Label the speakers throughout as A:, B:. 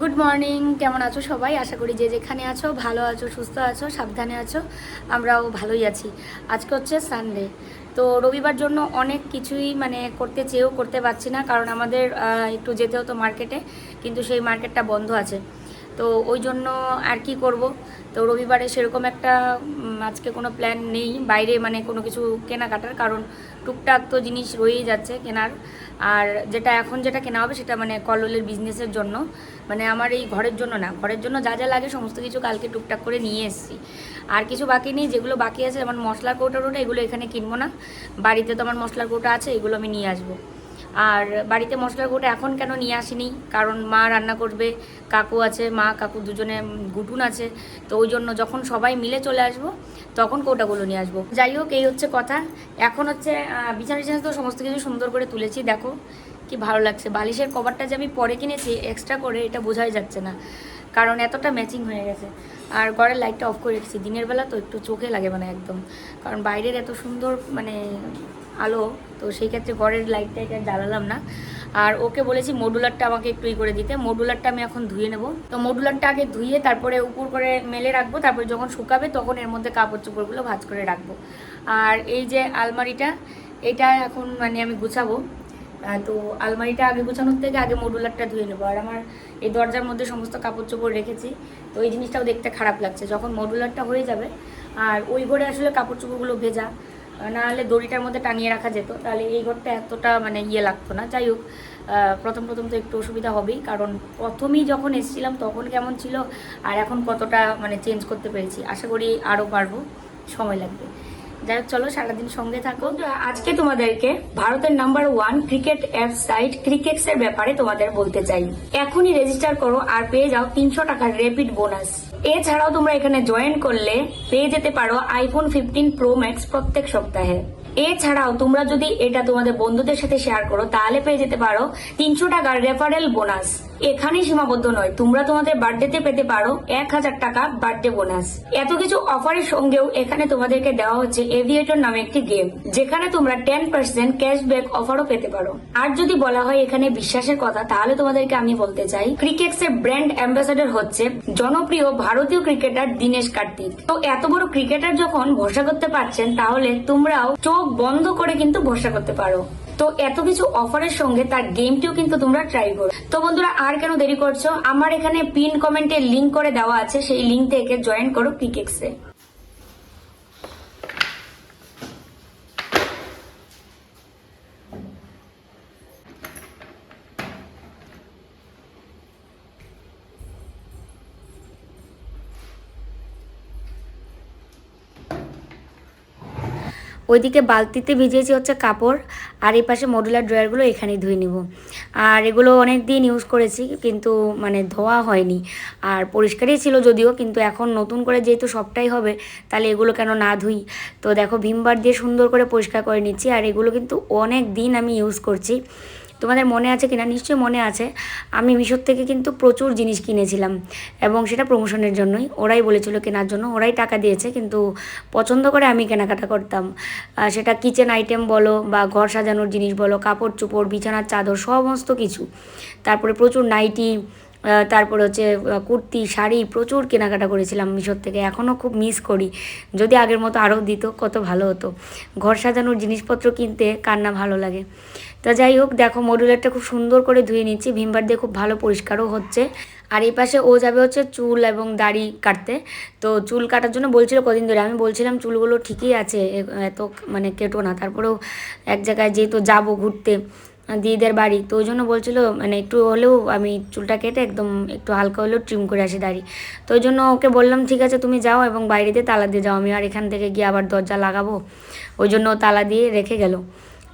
A: Good morning কেমন আছো সবাই? আশা করি যে যেখানে আছো, ভালো আছো, সুস্থ আছো, সাবধানে আছো, আমরাও ভালোই আছি। আজকে হচ্ছে সানডে তো রবিবার জন্য অনেক কিছুই মানে করতে চেয়েও করতে পারছি না, কারণ আমাদের একটু যেতে হতো মার্কেটে, কিন্তু সেই মার্কেটটা বন্ধ আছে। তো ওই জন্য আর কি করব? তো রবিবারে সেরকম একটা আজকে কোনো প্ল্যান নেই, বাইরে মানে কোনো কিছু কেনাকাটার, কারণ টুকটাক তো জিনিস রয়েই যাচ্ছে কেনার। আর যেটা এখন যেটা কেনা হবে সেটা মানে কললের বিজনেসের জন্য। মানে আমার এই ঘরের জন্য না, ঘরের জন্য যা যা লাগে সমস্ত কিছু কালকে টুকটাক করে নিয়ে এসেছি। আর কিছু বাকি নেই, যেগুলো বাকি আছে, যেমন মশলার কৌটা টোটা এগুলো এখানে কিনবো না। বাড়িতে তো আমার মশলার কৌটা আছে, এগুলো আমি নিয়ে আসব। আর বাড়িতে মশলার কৌটা এখন কেন নিয়ে আসিনি? কারণ মা রান্না করবে কাকু আছে মা কাকু দুজনে গুটুন আছে তো ওই জন্য যখন সবাই মিলে চলে আসব তখন কৌটাগুলো নিয়ে আসব। যাই হোক এই হচ্ছে কথা। এখন হচ্ছে আহ, বিছানা তো সমস্ত কিছু সুন্দর করে তুলেছি দেখো কি ভালো লাগছে। বালিশের কভারটা যে আমি পরে কিনেছি এক্সট্রা করে এটা বোঝাই যাচ্ছে না। কারণ এতটা ম্যাচিং হয়ে গেছে। আর ঘরের লাইটটা অফ করে রেখেছি। দিনের বেলা তো একটু চোখে লাগে মানে একদম। কারণ বাইরের এত সুন্দর মানে আলো, তো সেই ক্ষেত্রে ঘরের লাইটটা এটা জ্বালালাম না। আর ওকে বলেছি মডুলারটা আমাকে একটু করে দিতে। মডুলারটা আমি এখন ধুয়ে নেব। তো মডুলারটা আগে ধুয়ে তারপরে উপর করে মেলে রাখব। তারপরে যখন শুকাবে তখন এর মধ্যে কাপড় চোপড়গুলো ভাজ করে রাখব। আর এই যে আলমারিটা, এটা এখন মানে আমি গুছাবো। তো আলমারিটা আগে গোছানোর থেকে আগে মডুলারটা ধুয়ে নেব। আর আমার এই দরজার মধ্যে সমস্ত কাপড় চোপড় রেখেছি। তো এই জিনিসটাও দেখতে খারাপ লাগছে। যখন মডুলারটা হয়ে যাবে, আর ওই ঘরে আসলে কাপড় চোপড়গুলো ভেজা না হলে দড়িটার মধ্যে টানিয়ে রাখা যেত, তাহলে এই ঘরটা এতটা মানে ইয়ে লাগতো না। যাই হোক প্রথম প্রথম তো একটু অসুবিধা হবেই, কারণ প্রথমেই যখন এসেছিলাম তখন কেমন ছিল, আর এখন কতটা মানে চেঞ্জ করতে পেরেছি। আশা করি আরও পারব সময় লাগবে। যাই হোক, চলো সারাদিন সঙ্গে থাকো। আজকে তোমাদেরকে ভারতের number one cricket app site crickets এর ব্যাপারে তোমাদের বলতে চাই। এখনই রেজিস্টার করো আর পেয়ে যাও তিনশো টাকার রেপিড বোনাস এছাড়াও তোমরা এখানে জয়েন করলে পেয়ে যেতে পারো আইফোন ফিফটিন প্রো ম্যাক্স প্রত্যেক সপ্তাহে। এছাড়াও তোমরা যদি এটা তোমাদের বন্ধুদের সাথে শেয়ার করো, তাহলে পেয়ে যেতে পারো তিনশো টাকার রেফারেল বোনাস এখানেই সীমাবদ্ধ নয়। তোমরা তোমাদের বার্থডেতে পেতে পারো এক হাজার টাকা বার্থডে বোনাস। এত কিছু অফারের সঙ্গেও এখানে তোমাদেরকে দেওয়া হচ্ছে এভিয়েটর নামে একটি গেম যেখানে তোমরা টেন পার্সেন্ট ক্যাশব্যাক অফারও পেতে পারো। আর যদি বলা হয় এখানে বিশ্বাসের কথা, তাহলে তোমাদেরকে আমি বলতে চাই ক্রিকেটস এর ব্র্যান্ড অ্যাম্বাসাডর হচ্ছে জনপ্রিয় ভারতীয় ক্রিকেটার দীনেশ কার্তিক। তো এত বড় ক্রিকেটার যখন ভরসা করতে পারছেন, তাহলে তোমরাও চোখ বন্ধ করে কিন্তু ভরসা করতে পারো। তো এত কিছু অফারের সঙ্গে তার গেমটিও কিন্তু তোমরা ট্রাই করো। তো বন্ধুরা, আর কেন দেরি করছ? আমার এখানে পিন কমেন্টে লিঙ্ক করে দেওয়া আছে, সেই লিঙ্ক থেকে জয়েন করো ক্রিকেটসে ওইদিকে বালতিতে ভিজিয়েছি হচ্ছে কাপড়, আর এই পাশে মডুলার ড্রয়ারগুলো এখানেই ধুয়ে নিব। আর এগুলো অনেক দিন ইউজ করেছি, কিন্তু মানে ধোয়া হয়নি। আর পরিষ্কারই ছিল যদিও, কিন্তু এখন নতুন করে যেহেতু সবটাই হবে, তাহলে এগুলো কেন না ধুই? তো দেখো, ভিমবার দিয়ে সুন্দর করে পরিষ্কার করে নিচ্ছি, আর এগুলো কিন্তু অনেক দিন আমি ইউজ করছি। তোমাদের মনে আছে কিনা? নিশ্চয়ই মনে আছে। আমি মিশোর থেকে কিন্তু প্রচুর জিনিস কিনেছিলাম এবং সেটা প্রমোশনের জন্যই। ওরাই বলেছিল কেনার জন্য। ওরাই টাকা দিয়েছে, কিন্তু পছন্দ করে আমি কেনাকাটা করতাম। সেটা কিচেন আইটেম বলো বা ঘর সাজানোর জিনিস বলো, কাপড় চোপড়, বিছানার চাদর, সমস্ত কিছু। তারপরে প্রচুর নাইটি তারপর হচ্ছে কুর্তি, শাড়ি প্রচুর কেনাকাটা করেছিলাম মিশোর থেকে। এখনও খুব মিস করি। যদি আগের মতো আরও দিত, কত ভালো হতো। ঘর সাজানোর জিনিসপত্র কিনতে কার না ভালো লাগে। তো যাই হোক, দেখো মডুলারটা খুব সুন্দর করে ধুয়ে নিচ্ছি। ভিমবার দিয়ে খুব ভালো পরিষ্কারও হচ্ছে। আর এই পাশে ও যাবে হচ্ছে চুল এবং দাড়ি কাটতে। তো চুল কাটার জন্য বলছিল কদিন ধরে। আমি বলছিলাম, চুলগুলো ঠিকই আছে এত মানে কেটো না। তারপরেও এক জায়গায় যেহেতু যাব ঘুরতে, দিদিদের বাড়ি, তো ওই জন্য বলছিল মানে একটু হলেও আমি চুলটা কেটে একদম একটু হালকা হলেও ট্রিম করে আসি দাড়ি। তো ওই জন্য ওকে বললাম, ঠিক আছে, তুমি যাও এবং বাইরে দিয়ে তালা দিয়ে যাও। আমি আর এখান থেকে গিয়ে আবার দরজা লাগাবো। ওই জন্য তালা দিয়ে রেখে গেল।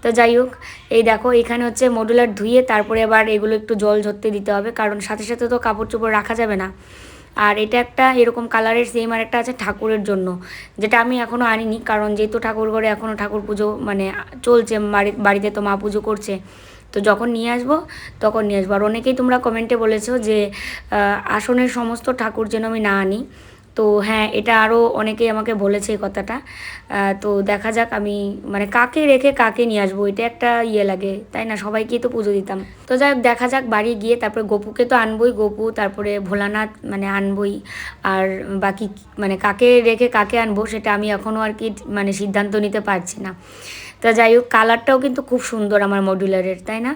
A: তো যাই হোক, এই দেখো, এখানে হচ্ছে মডুলার ধুয়ে তারপরে আবার এগুলো একটু জল ঝরতে দিতে হবে, কারণ সাথে সাথে তো কাপড় চোপড় রাখা যাবে না। আর এটা একটা এরকম কালারের সেম আর একটা আছে ঠাকুরের জন্য, যেটা আমি এখনও আনিনি, কারণ যেহেতু ঠাকুর ঘরে এখনও ঠাকুর পুজো মানে চলছে, বাড়ি, বাড়িতে তো মা পুজো করছে, তো যখন নিয়ে আসব তখন নিয়ে আসব। আর অনেকেই তোমরা কমেন্টে বলেছ যে আসনের সমস্ত ঠাকুর যেন আমি না আনি। তো হ্যাঁ এটা আরও অনেকেই আমাকে বলেছে এই কথাটা। তো দেখা যাক আমি মানে কাকে রেখে কাকে নিয়ে আসব, এটা একটা ইয়ে লাগে, তাই না? সবাইকেই তো পুজো দিতাম। তো যাই দেখা যাক বাড়ি গিয়ে, তারপরে গপুকে তো আনবই, গপু, তারপরে ভোলানাথ মানে আনবই। আর বাকি মানে কাকে রেখে কাকে আনব, সেটা আমি এখনও আর কি মানে সিদ্ধান্ত নিতে পারছি না। তা যাই হোক কালারটাও কিন্তু খুব সুন্দর আমার মডুলারের তাই না?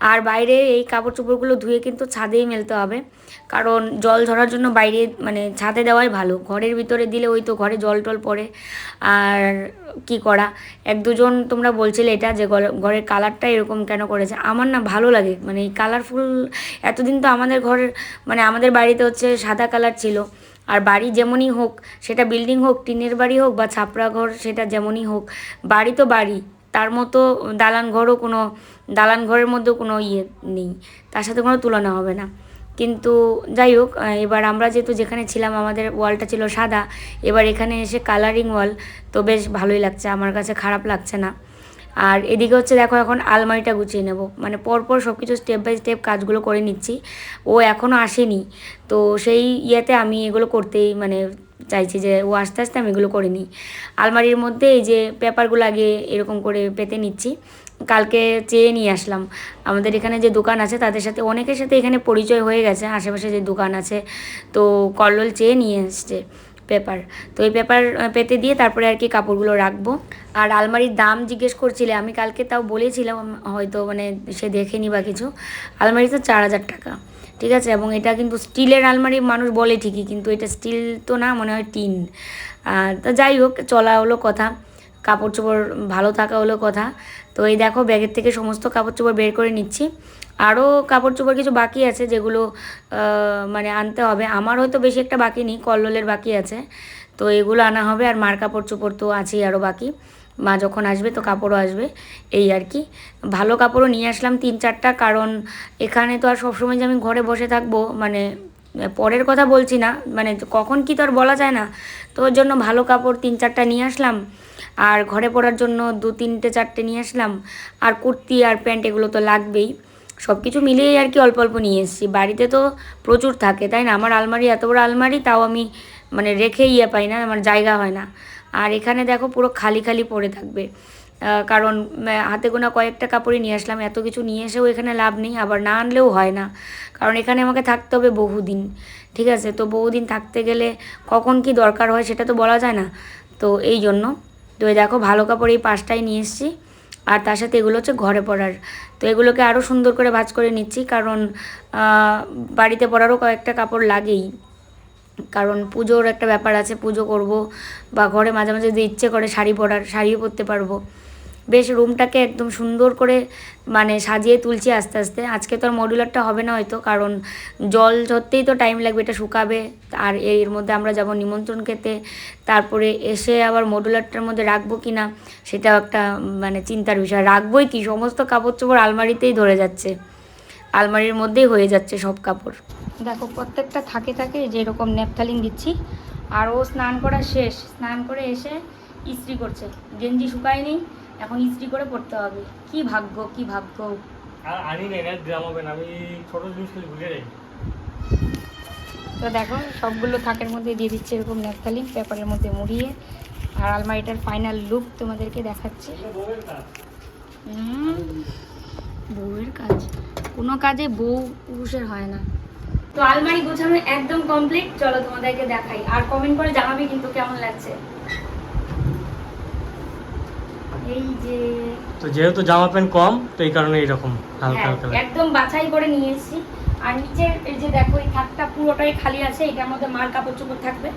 A: আর বাইরে এই কাপড় চোপড়গুলো ধুয়ে কিন্তু ছাদেই মেলতে হবে। কারণ জল ঝরার জন্য বাইরে মানে ছাদে দেওয়াই ভালো। ঘরের ভিতরে দিলে ওই তো ঘরে জল টল পড়ে। আর কি করা? এক দুজন তোমরা বলছিলে এটা, যে ঘর- ঘরের কালারটা এরকম কেন করেছে? আমার না ভালো লাগে মানে এই কালারফুল এতদিন তো আমাদের ঘরের মানে আমাদের বাড়িতে হচ্ছে সাদা কালার ছিল। আর বাড়ি যেমনই হোক, সেটা বিল্ডিং হোক, টিনের বাড়ি হোক বা ছাপড়া ঘর, সেটা যেমনই হোক, বাড়ি তো বাড়ি। তার মতো দালান ঘরও কোনো, দালান ঘরের মধ্যেও কোনো ইয়ে নেই। তার সাথে কোনো তুলনা হবে না। কিন্তু যাই হোক এবার আমরা যেহেতু যেখানে ছিলাম, আমাদের ওয়ালটা ছিল সাদা, এবার এখানে এসে কালারিং ওয়াল তো বেশ ভালোই লাগছে। আমার কাছে খারাপ লাগছে না। আর এদিকে হচ্ছে দেখো এখন আলমারিটা গুছিয়ে নেব। মানে পরপর সব কিছু স্টেপ বাই স্টেপ কাজগুলো করে নিচ্ছি। ও এখনও আসেনি। তো সেই ইয়েতে আমি এগুলো করতেই মানে চাইছি যে ও আস্তে আস্তে আমি এগুলো করে নিই। আলমারির মধ্যে এই যে পেপারগুলো আগে এরকম করে পেতে নিচ্ছি। কালকে চেয়ে নিয়ে আসলাম। আমাদের এখানে যে দোকান আছে তাদের সাথে অনেকের সাথে এখানে পরিচয় হয়ে গেছে। আশেপাশে যে দোকান আছে। তো কল্লোল চেয়ে নিয়ে এসছে। পেপার। তো এই পেপার পেতে দিয়ে তারপরে আর কি কাপড়গুলো রাখব। আর আলমারির দাম জিজ্ঞেস করছিলে, আমি কালকে তাও বলেছিলাম, হয়তো মানে সে দেখেনি বা কিছু। আলমারি তো চার হাজার টাকা, ঠিক আছে? এবং এটা কিন্তু স্টিলের আলমারি মানুষ বলে ঠিকই, কিন্তু এটা স্টিল তো না, মনে হয় টিন। তা যাই হোক, চলা হলো কথা। কাপড় চোপড় ভালো থাকা হলো কথা। তো এই দেখো, ব্যাগের থেকে সমস্ত কাপড় চোপড় বের করে নিচ্ছি। আরও কাপড় চোপড় কিছু বাকি আছে যেগুলো মানে আনতে হবে। আমার হয়তো বেশি একটা বাকি নেই, কল্লোলের বাকি আছে। তো এগুলো আনা হবে আর মার কাপড় চোপড় তো আছেই আরও বাকি। মা যখন আসবে তো কাপড়ও আসবে, এই আর কি। ভালো কাপড়ও নিয়ে আসলাম তিন চারটা, কারণ এখানে তো আর সবসময় যে আমি ঘরে বসে থাকব মানে পরের কথা বলছি না মানে কখন কি তো আর বলা যায় না। তো ওর জন্য ভালো কাপড় তিন চারটা নিয়ে আসলাম, আর ঘরে পরার জন্য দু তিনটে চারটে নিয়ে আসলাম। আর কুর্তি আর প্যান্ট এগুলো তো লাগবেই। সব কিছু মিলিয়েই আর কি অল্প অল্প নিয়ে এসেছি। বাড়িতে তো প্রচুর থাকে, তাই না? আমার আলমারি এত বড় আলমারি, তাও আমি মানে রেখে ইয়ে পাই না, আমার জায়গা হয় না। আর এখানে দেখো পুরো খালি খালি পড়ে থাকবে। কারণ হাতে গোনা কয়েকটা কাপড়ই নিয়ে আসলাম, এত কিছু নিয়ে এসেও এখানে লাভ নেই, আবার না আনলেও হয় না। কারণ এখানে আমাকে থাকতে হবে বহুদিন, ঠিক আছে? তো বহুদিন থাকতে গেলে কখন কি দরকার হয় সেটা তো বলা যায় না। তো এই জন্য, তো দেখো ভালো কাপড় এই পাঁচটাই নিয়ে এসেছি। আর তার সাথে এগুলো হচ্ছে ঘরে পরার তো এগুলোকে আরও সুন্দর করে ভাজ করে নিচ্ছি, কারণ বাড়িতে পরারও কয়েকটা কাপড় লাগেই। কারণ পুজোর একটা ব্যাপার আছে, পুজো করব বা ঘরে মাঝে মাঝে যদি ইচ্ছে করে শাড়ি পরার, শাড়িও পরতে পারব। বেশ রুমটাকে একদম সুন্দর করে মানে সাজিয়ে তুলছি আস্তে আস্তে। আজকে তো আর মডুলারটা হবে না হয়তো, কারণ জল ধরতেই তো টাইম লাগবে, এটা শুকাবে। আর এর মধ্যে আমরা যাব নিমন্ত্রণ খেতে। তারপরে এসে আবার মডুলারটার মধ্যে রাখব কি না সেটাও একটা মানে চিন্তার বিষয়। রাখবোই কি? সমস্ত কাপড় চোপড় আলমারিতেই ধরে যাচ্ছে। আলমারির মধ্যেই হয়ে যাচ্ছে সব কাপড়। দেখো, প্রত্যেকটা থাকে থাকে যে এরকম ন্যাপথালিন দিচ্ছি। আর ও স্নান করা শেষ। স্নান করে এসে ইস্ত্রি করছে। গেঞ্জি শুকায়নি। এখন ইস্ত্রি করে পড়তে হবে। কি ভাগ্য কি ভাগ্য?
B: আর আনি নাই না গ্রাম হবে না। আমি ছোট জিনিস খালি ভুলে যাই।
A: তো দেখো সবগুলো থাকের মধ্যে দিয়ে দিচ্ছে এরকম ন্যাপথালিন পেপারের মধ্যে মুড়িয়ে। আর আলমারিটার ফাইনাল লুক তোমাদেরকে দেখাচ্ছি। বউয়ের কাজ। কোনো কাজে বউ পুরুষের হয় না। তো আলমারি গোছানো একদম কমপ্লিট চলো তোমাদেরকে দেখাই। আর কমেন্ট করে জানাবে কিন্তু কেমন লাগছে। এই যে
B: তো যেহেতু জামা প্যান্ট কম তো এই কারণে এরকম হালকা
A: হ্যাঁ,
B: হালকা
A: একদম বাছাই করে নিয়ে এসেছি। আর নিচে এই যে দেখো এই থাকটা পুরোটাই খালি আছে এটার মধ্যে মার কাপড় চোপড় থাকবে।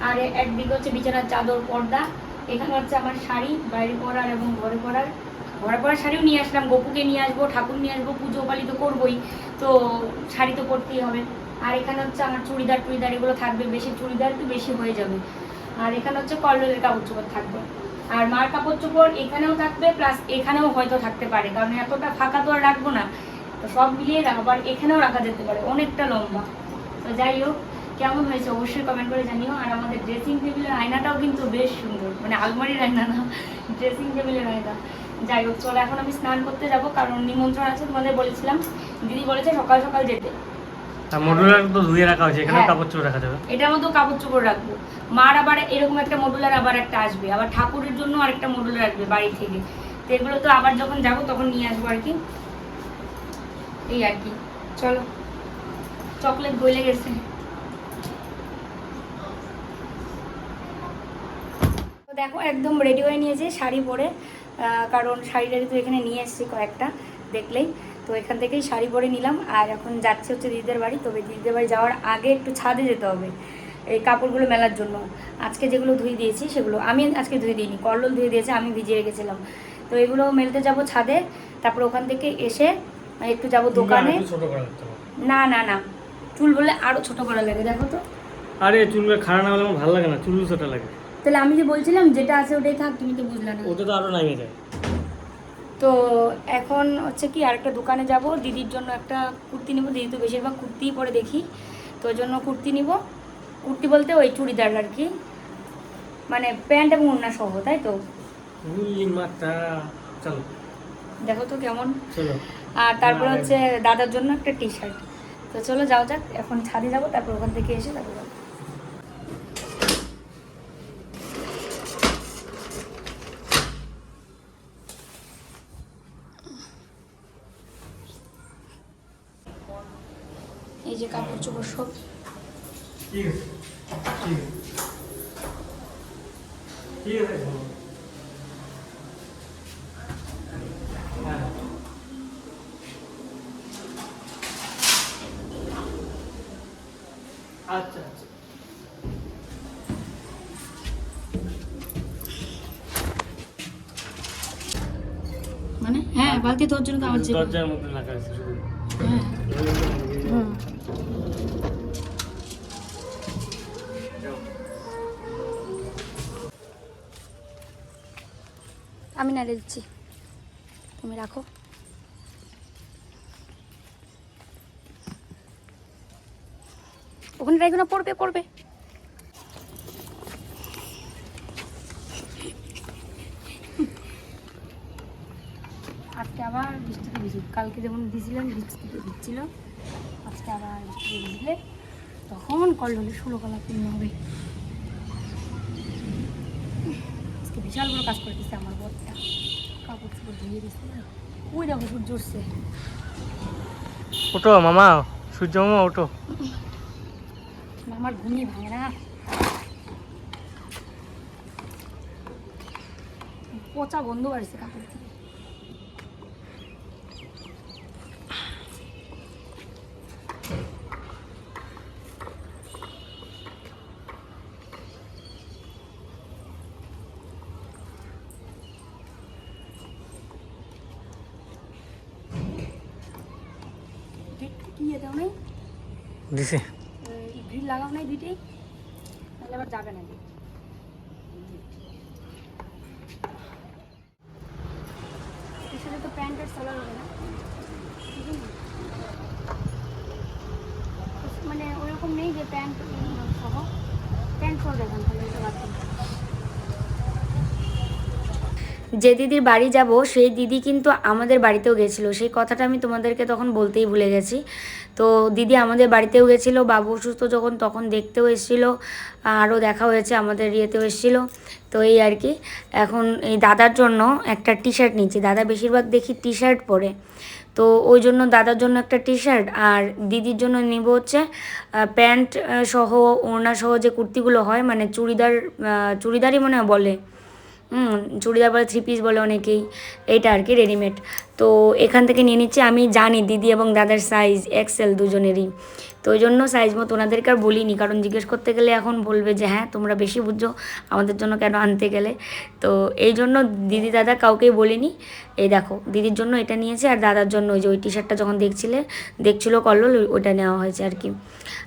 A: আর এ- একদিকে হচ্ছে বিছানার চাদর পর্দা। এখানে হচ্ছে আমার শাড়ি বাইরে পরার এবং ঘরে পরার। ঘরে পরার শাড়িও নিয়ে আসলাম গপুকে নিয়ে আসব ঠাকুর নিয়ে আসব পুজো পালি তো করবোই তো শাড়ি তো পরতেই হবে। আর এখানে হচ্ছে আমার চুড়িদার টুড়িদার এগুলো থাকবে বেশি চুড়িদার তো বেশি হয়ে যাবে। আর এখানে হচ্ছে কল্লোলের কাপড় চোপড় থাকবে। আর মার কাপড় চোপড় এখানেও থাকবে প্লাস এখানেও হয়তো থাকতে পারে, কারণ এতটা ফাঁকা তো আর রাখব না। তো সব মিলিয়ে আবার এখানেও রাখা যেতে পারে, অনেকটা লম্বা। তো যাই হোক, কেমন হয়েছে অবশ্যই কমেন্ট করে জানিও। আর আমাদের ড্রেসিং টেবিলের আয়নাটাও কিন্তু বেশ সুন্দর মানে আলমারির আয়না না ড্রেসিং টেবিলের আয়না। যাই হোক, চলো এখন আমি স্নান করতে যাব, কারণ নিমন্ত্রণ আছে তোমাদের বলেছিলাম। দিদি বলেছে সকাল সকাল যেতে।
B: আর মডুলার তো ধুয়ে রাখা হয়েছে এখানে
A: হ্যাঁ।
B: কাপড় চোপড় রাখা যাবে?
A: এটার কাপড় চোপড় রাখব। মার আবার এরকম একটা মডুলার আবার একটা আসবে আবার ঠাকুরের জন্য আরেকটা মডুলার আসবে বাড়ি থেকে। তো এগুলো তো আবার যখন যাব তখন নিয়ে আসব আর কি। এই আর কি চলো। চকলেট গলে গেছে। তো দেখো একদম রেডি হয়ে নিয়েছে শাড়ি পরে। কারণ শাড়ি টাড়ি তো এখানে নিয়ে এসেছি কয়েকটা দেখলেই। তো এখান থেকেই শাড়ি পরে নিলাম। আর এখন যাচ্ছে হচ্ছে দিদিদের বাড়ি। তবে দিদিদের বাড়ি যাওয়ার আগে একটু ছাদে যেতে হবে এই কাপড়গুলো মেলার জন্য। আজকে যেগুলো ধুয়ে দিয়েছি সেগুলো আমি আজকে ধুয়ে দিইনি কল্লোল ধুয়ে দিয়েছে আমি ভিজিয়ে রেখেছিলাম। তো এগুলো মেলতে যাব ছাদে তারপর ওখান থেকে এসে একটু যাব দোকানে। না না না চুল বলে আরও ছোট করা লাগে দেখো তো।
B: আরে চুলগুলো খাড়া না হলে আমার ভালো লাগে না চুল ছোট লাগে।
A: তাহলে আমি যে বলছিলাম যেটা আছে ওটাই থাক তুমি তো বুঝলে না।
B: ওটা তো আরও নামে যায়
A: তো এখন হচ্ছে কি আরেকটা দোকানে যাব দিদির জন্য একটা কুর্তি নিব দিদি তো বেশিরভাগ কুর্তিই পরে দেখি তো ওই জন্য কুর্তি নিব। কুর্তি বলতে ওই চুড়িদার আর কি মানে প্যান্ট এবং ওড়না সহ তাই তো?
B: চলো।
A: দেখো তো কেমন।
B: চলো।
A: আর তারপরে হচ্ছে দাদার জন্য একটা টি শার্ট তো চলো যাও যাক এখন ছাদে যাব তারপর ওখান থেকে এসে তারপর যাব। এই যে কাপড় চোপড় সব
B: ঠিক আছে ঠিক আছে ঠিক আছে চলো। হ্যাঁ আচ্ছা আচ্ছা
A: মানে হ্যাঁ বালতি তোর জন্য আমার চেয়ে
B: দরজার মধ্যে রাখা আছে শুধু।
A: হ্যাঁ। আমি নাড়ে দিচ্ছি। তুমি রাখো। ওখানে রাখো না পড়বে পড়বে আজকে আবার বৃষ্টিতে ভিজুক কালকে যেমন ভিজছিলেন বৃষ্টিতে ভিজছিল আজকে আবার বৃষ্টিতে ভিজলে তখন কল হলে ষোলো কলা পূর্ণ হবে। আজকে বিশাল বড় কাজ করে দিচ্ছে আমার বরটা। কাপড় চোপড় ধুয়ে দিচ্ছে ওই দেখো সূর্য উঠছে?
B: ওটো মামা সূর্য মামা ওটো
A: আমার ঘুমিয়ে ভাঙে না। পচা গন্ধ বাড়ছে কাপড় থেকে গেটটা কি দাও নাই
B: দিছে।
A: গ্রিল লাগাও নাই দুইটাই তাহলে আবার যাবে না তো প্যান্ট আর সালোয়ার হবে না। মানে ওরকম নেই যে প্যান্ট, সহ। প্যান্ট সহ দেখান তাহলে এটা বাদ দিন। যে দিদির বাড়ি যাব, সেই দিদি কিন্তু আমাদের বাড়িতেও গেছিল। সেই কথাটা আমি তোমাদেরকে তখন বলতেই ভুলে গেছি। তো দিদি আমাদের বাড়িতেও গেছিল, বাবু অসুস্থ যখন তখন দেখতেও এসেছিল, আরও দেখা হয়েছে আমাদের ইয়েতেও এসেছিল। তো এই আর কি, এখন এই দাদার জন্য একটা টি শার্ট নিচ্ছি। দাদা বেশিরভাগ দেখি টি শার্ট পরে। তো ওই জন্য দাদার জন্য একটা টি শার্ট আর দিদির জন্য নিব হচ্ছে প্যান্ট সহ, ওড়না সহ যে কুর্তিগুলো হয় মানে চুড়িদার চুড়িদারই মনে হয় বলে চুড়িদার বলে থ্রি পিস বলে অনেকেই। এটা আর কি রেডিমেড তো এখান থেকে নিয়ে নিচ্ছি, আমি জানি দিদি এবং দাদার সাইজ এক্সেল দুজনেরই। তো ওই জন্য সাইজ মতো ওনাদেরকে আর বলিনি। কারণ জিজ্ঞেস করতে গেলে এখন বলবে যে হ্যাঁ তোমরা বেশি বুঝছ, আমাদের জন্য কেন আনতে গেলে? তো এই জন্য দিদি দাদা কাউকেই বলিনি। এই দেখো, দিদির জন্য এটা নিয়েছে আর দাদার জন্য ওই যে ওই টি শার্টটা যখন দেখছিলে, দেখছিল কল্লোল, ওই- ওইটা নেওয়া হয়েছে আর কি।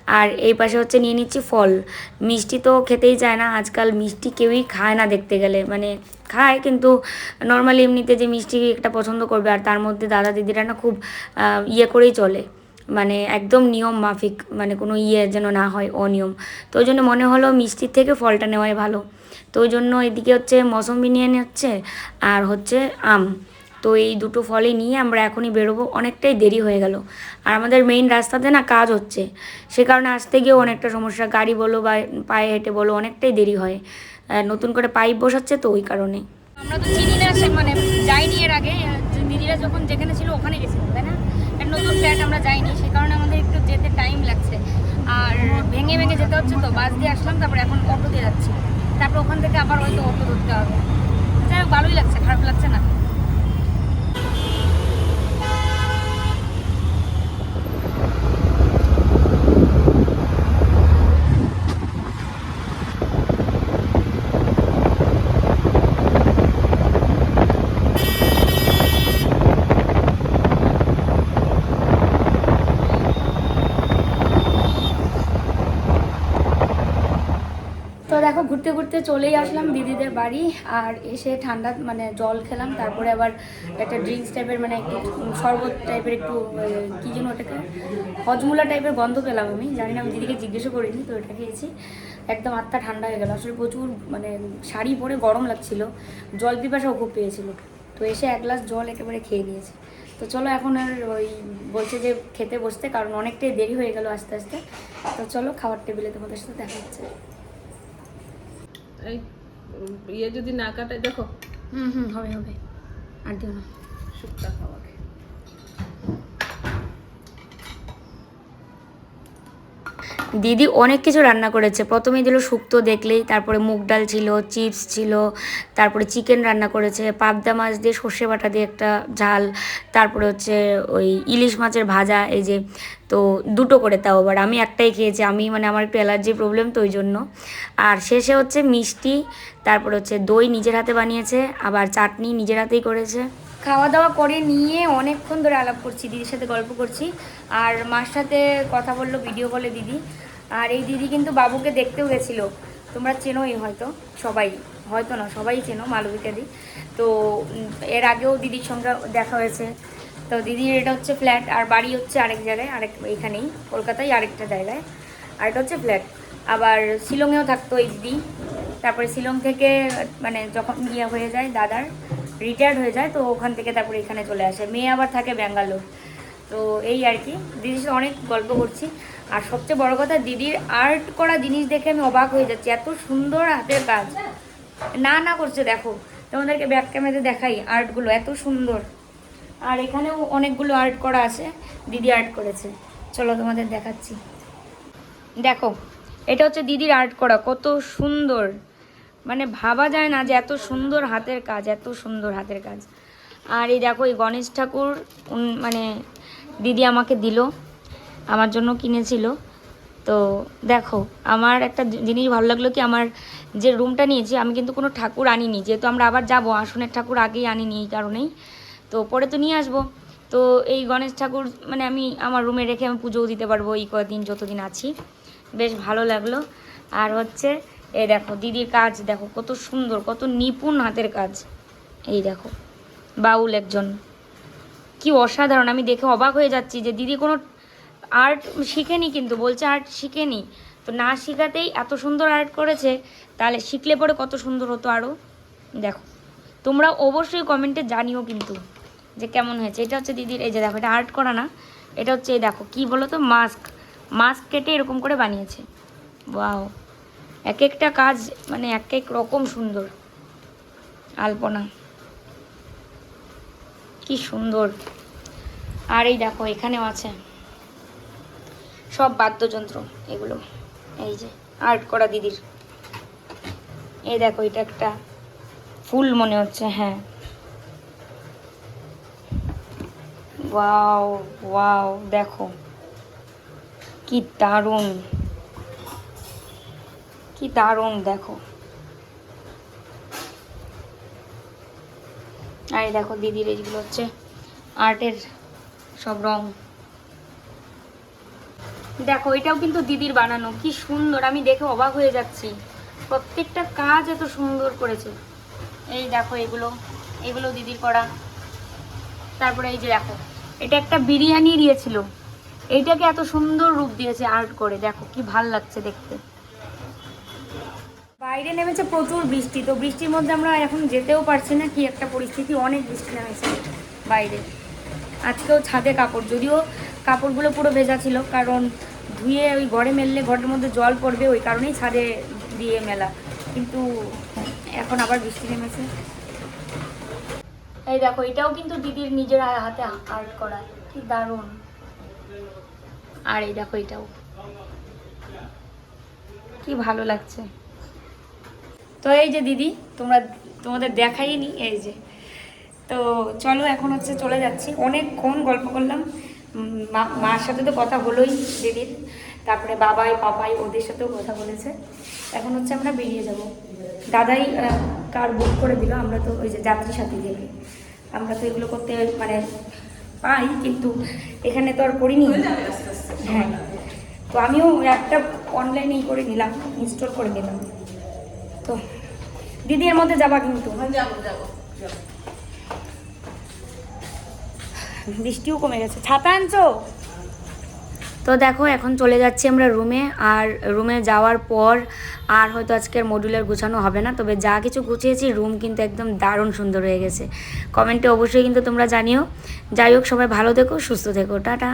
A: আর এই পাশে হচ্ছে নিয়ে নিচ্ছি ফল। মিষ্টি তো খেতেই চায় না। আজকাল মিষ্টি কেউই খায় না দেখতে গেলে। মানে খায়, কিন্তু নর্মালি এমনিতে যে মিষ্টি একটা পছন্দ করবে, আর তার মধ্যে দাদা দিদিরা না খুব ইয়ে করেই চলে। মানে একদম নিয়ম মাফিক মানে কোনো ইয়ে যেন না হয়, অনিয়ম। তো ওই জন্য মনে হলো মিষ্টির থেকে ফলটা নেওয়াই ভালো। তো ওই জন্য এদিকে হচ্ছে মৌসম্বি নিয়ে নিচ্ছে, আর হচ্ছে আম। তো এই দুটো ফলই নিয়ে আমরা এখনই বেরোবো, অনেকটাই দেরি হয়ে গেল। আর আমাদের মেইন রাস্তাতে না কাজ হচ্ছে। সে কারণে আসতে গিয়েও অনেকটা সমস্যা। গাড়ি বলো বা পায়ে হেঁটে বলো, অনেকটাই দেরি হয়। নতুন করে পাইপ বসাচ্ছে তো ওই কারণে। আমরা তো চিনি না মানে যাইনি এর আগে। দিদিরা যখন যেখানে ছিল ওখানে গেছিলাম নতুন ফ্ল্যাট আমরা যাইনি, সে কারণে আমাদের একটু যেতে টাইম লাগছে। আর ভেঙে ভেঙে যেতে হচ্ছে তো, বাস দিয়ে আসলাম, তারপর এখন অটো দিয়ে যাচ্ছি। তারপর ওখান থেকে আবার হয়তো অটো ধরতে হবে। যাই হোক, ভালোই লাগছে, খারাপ লাগছে না তো দেখো ঘুরতে ঘুরতে চলেই আসলাম দিদিদের বাড়ি আর এসে ঠান্ডা মানে জল খেলাম, তারপরে আবার একটা ড্রিঙ্কস টাইপের মানে একটু শরবত টাইপের একটু কি যেন ওটাকে, হজমুলা টাইপের গন্ধ পেলাম আমি। জানি না, আমি দিদিকে জিজ্ঞেসও করিনি, তো এটা খেয়েছি। একদম আত্মা ঠান্ডা হয়ে গেল। আসলে প্রচুর মানে শাড়ি পরে গরম লাগছিল। জল পিপাসাও খুব পেয়েছিল। তো এসে এক গ্লাস জল একেবারে খেয়ে নিয়েছে। তো চলো এখন আর ওই বলছে যে খেতে বসতে, কারণ অনেকটাই দেরি হয়ে গেল আস্তে আস্তে। তো চলো খাবার টেবিলে তোমাদের সাথে দেখা হচ্ছে।
C: এই ইয়ে যদি না কাটে দেখো।
A: হুম হুম হবে হবে। আর দিও না।
C: শুক্তা খাওয়াকে
A: দিদি অনেক কিছু রান্না করেছে। প্রথমে দিল শুক্তো দেখলেই, তারপরে মুগ ডাল ছিল, চিপস ছিল, তারপরে চিকেন রান্না করেছে, পাবদা মাছ দিয়ে সর্ষে বাটা দিয়ে একটা ঝাল, তারপরে হচ্ছে ওই ইলিশ মাছের ভাজা, এই যে তো দুটো করে তাও আবার, আমি একটাই খেয়েছি, আমি মানে আমার একটু অ্যালার্জি প্রবলেম তো ওই জন্য। আর শেষে হচ্ছে মিষ্টি, তারপরে হচ্ছে দই নিজের হাতে বানিয়েছে, আবার চাটনি নিজের হাতেই করেছে। খাওয়া দাওয়া করে নিয়ে অনেকক্ষণ ধরে আলাপ করছি, দিদির সাথে গল্প করছি। আর মার সাথে কথা বলল ভিডিও কলে দিদি। আর এই দিদি কিন্তু বাবুকে দেখতেও গেছিল। তোমরা চেনোই হয়তো, সবাই। হয়তো না, সবাই চেনো মালবিকা দি। তো এর আগেও দিদির সঙ্গে দেখা হয়েছে। তো দিদির এটা হচ্ছে ফ্ল্যাট আর বাড়ি হচ্ছে আরেক জায়গায়, আরেক, এখানেই, কলকাতায় আরেকটা জায়গায়। আর এটা হচ্ছে ফ্ল্যাট আবার শিলংয়েও থাকতো এই দিদি। তারপরে শিলং থেকে মানে যখন ইয়ে হয়ে যায় দাদার রিটায়ার্ড হয়ে যায়, তো ওখান থেকে তারপরে এখানে চলে আসে। মেয়ে আবার থাকে ব্যাঙ্গালোর। তো এই আর কি। দিদির সাথে অনেক গল্প করছি। আর সবচেয়ে বড় কথা, দিদির আর্ট করা জিনিস দেখে আমি অবাক হয়ে যাচ্ছি। এত সুন্দর হাতের কাজ। না না করছে, দেখো। তোমাদেরকে ব্যাক ক্যামেরাতে দেখাই আর্টগুলো এত সুন্দর। আর এখানেও অনেকগুলো আর্ট করা আছে। দিদি আর্ট করেছে। চলো তোমাদের দেখাচ্ছি। দেখো, এটা হচ্ছে দিদির আর্ট করা। কত সুন্দর। মানে ভাবা যায় না যে এত সুন্দর হাতের কাজ, এত সুন্দর হাতের কাজ। আর এই দেখো, এই গণেশ ঠাকুর মানে দিদি আমাকে দিল, আমার জন্য কিনেছিল। তো দেখো, আমার একটা জিনিস ভালো লাগল কি, আমার যে রুমটা নিয়েছি, আমি কিন্তু কোনো ঠাকুর আনিনি। যেহেতু আমরা আবার যাব, আসনের ঠাকুর আগেই আনিনি এই কারণেই। তো পরে তো নিয়ে আসব। তো এই গণেশ ঠাকুর মানে আমি আমার রুমে রেখে আমি পুজোও দিতে পারব, এই কদিন যতদিন আছি। বেশ ভালো লাগল। আর হচ্ছে এই দেখো, দিদির কাজ, দেখো, কত সুন্দর, কত নিপুণ হাতের কাজ। এই দেখো, বাউল একজন। কি অসাধারণ, আমি দেখে অবাক হয়ে যাচ্ছি যে দিদি কোনো আর্ট শিখেনি কিন্তু, বলছে আর্ট শিখেনি। তো না শেখাতেই এত সুন্দর আর্ট করেছে, তাহলে শিখলে পরে কত সুন্দর হতো আরও দেখো, তোমরা অবশ্যই কমেন্টে জানিও কিন্তু যে কেমন হয়েছে। এটা হচ্ছে দিদির, এই যে দেখো, এটা আর্ট করা না, এটা হচ্ছে, এই দেখো, কি বলো তো মাস্ক মাস্ক কেটে এরকম করে বানিয়েছে। ওয়াও এক একটা কাজ মানে এক এক রকম সুন্দর। আলপনা। কি সুন্দর। আর এই দেখো, এখানেও আছে। সব বাদ্যযন্ত্র, এগুলো। এই যে, আর্ট করা দিদির। এই দেখো, এটা একটা ফুল মনে হচ্ছে হ্যাঁ। ওয়াও ওয়াও, দেখো। কি দারুণ। কি দারুণ, দেখো। আর দেখো দিদির এইগুলো হচ্ছে আর্টের সব রং। দেখো, এটাও কিন্তু দিদির বানানো, কি সুন্দর, আমি দেখে অবাক হয়ে যাচ্ছি। প্রত্যেকটা কাজ এত সুন্দর করেছে। এই দেখো এগুলো এগুলো দিদির করা। তারপরে এই যে দেখো, এটা একটা বিরিয়ানি দিয়েছিল। এইটাকে এত সুন্দর রূপ দিয়েছে আর্ট করে, দেখো কি ভালো লাগছে দেখতে। বাইরে নেমেছে প্রচুর বৃষ্টি। তো বৃষ্টির মধ্যে আমরা এখন যেতেও পারছি না, কি একটা পরিস্থিতি, অনেক বৃষ্টি নেমেছে বাইরে। আজকেও ছাদে কাপড়, যদিও কাপড়গুলো পুরো ভেজা ছিল, কারণ ধুয়ে ওই ঘরে মেললে ঘরের মধ্যে জল পড়বে, ওই কারণেই ছাদে দিয়ে মেলা। কিন্তু এখন আবার বৃষ্টি নেমেছে। এই দেখো, এটাও কিন্তু দিদির নিজের হাতে আর্ট করা, কি দারুণ। আর এই দেখো এটাও। কি ভালো লাগছে। তো এই যে দিদি তোমরা তোমাদের দেখাইনি এই যে। তো চলো এখন হচ্ছে চলে যাচ্ছি। অনেকক্ষণ গল্প করলাম। মা- মার সাথে তো কথা হলোই দিদির। তারপরে বাবাই পাপাই ওদের সাথেও কথা বলেছে। এখন হচ্ছে আমরা বেরিয়ে যাব। দাদাই কার বুক করে দিল? আমরা তো ওই যে যাত্রী সাথী থেকে আমরা তো এগুলো করতে মানে পাই কিন্তু এখানে তো আর করিনি। হ্যাঁ তো আমিও একটা অনলাইনেই করে নিলাম ইনস্টল করে নিলাম। তো। দিদি এর মধ্যে যাবা কিন্তু।
C: যাব যাব
A: বৃষ্টিও কমে গেছে। ছাতা আনছো? তো দেখো এখন চলে যাচ্ছি আমরা রুমে আর রুমে যাওয়ার পর আর হয়তো আজকের মডুলার গুছানো হবে না তবে যা কিছু গুছিয়েছি রুম কিন্তু একদম দারুণ সুন্দর হয়ে গেছে। কমেন্টে অবশ্যই কিন্তু তোমরা জানিও। যাই হোক সবাই ভালো থেকো সুস্থ থেকো। টাটা।